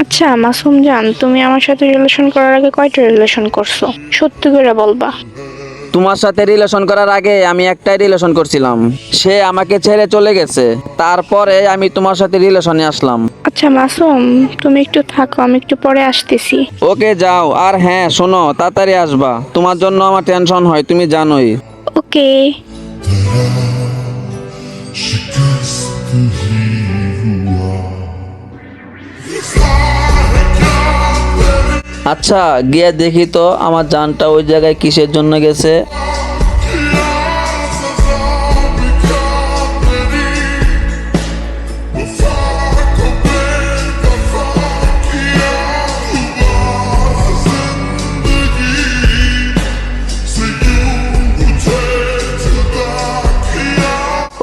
আচ্ছা মাসুম জান তুমি আমার সাথে রিলেশন করার আগে কয়টা রিলেশন করছ? সত্যি করে বলবা। তোমার সাথে রিলেশন করার আগে আমি একটাই রিলেশন করছিলাম। সে আমাকে ছেড়ে চলে গেছে। তারপরে আমি তোমার সাথে রিলেশনে আসলাম। আচ্ছা মাসুম তুমি একটু থাকো আমি একটু পরে আসতেছি। ওকে যাও। আর হ্যাঁ শোনো তাড়াতাড়ি আসবা। তোমার জন্য আমার টেনশন হয় তুমি জানোই। ওকে। আচ্ছা গিয়ে দেখি তো আমার জানটা ওই জায়গায় কিসের জন্য গেছে।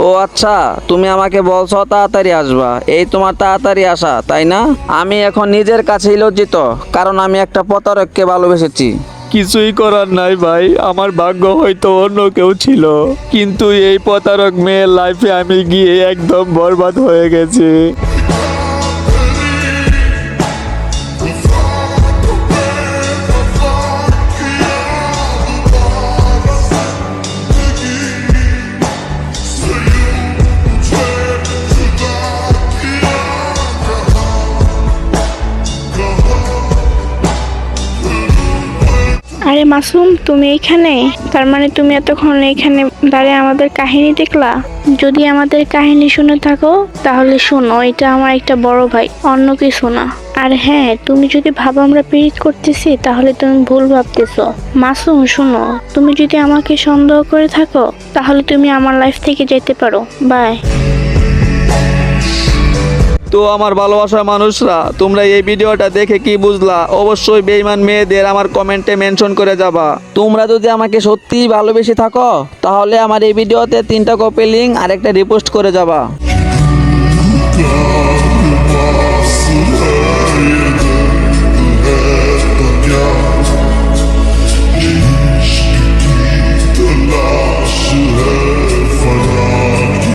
ও আচ্ছা তুমি আমাকে বলছো তাড়াতাড়ি আসবা। এই তোমার তাড়াতাড়ি আসা, তাই না? আমি এখন নিজের কাছেই লজ্জিত, কারণ আমি একটা প্রতারককে ভালোবেসেছি। কিছুই করার নাই ভাই, আমার ভাগ্য হয়তো অন্য কেউ ছিল। কিন্তু এই প্রতারক মেয়ের লাইফে আমি গিয়ে একদম বরবাদ হয়ে গেছে। আরে মাসুম, তুমি এইখানে তার মানে তুমি এতক্ষণ এইখানে দাঁড়িয়ে আমাদের কাহিনী দেখলা? যদি আমাদের কাহিনী শুনে থাকো, তাহলে শোনো, এটা আমার একটা বড় ভাই, অন্য কিছু না। আর হ্যাঁ তুমি যদি ভাবো আমরা পীড়িত করতেছি, তাহলে তুমি ভুল ভাবতেছো। মাসুম, শোনো, তুমি যদি আমাকে সন্দেহ করে থাকো, তাহলে তুমি আমার লাইফ থেকে যেতে পারো। বাই তো আমার ভালোবাসার মানুষরা তোমরা এই ভিডিওটা দেখে কি বুঝলা? অবশ্যই বেইমান মেয়েদের আমার কমেন্টে মেনশন করে যাবা। তোমরা যদি আমাকে সত্যিই ভালোবেসে থাকো তাহলে আমার এই ভিডিওতে তিনটা কপি লিঙ্ক আর একটা রিপোস্ট করে যাবা।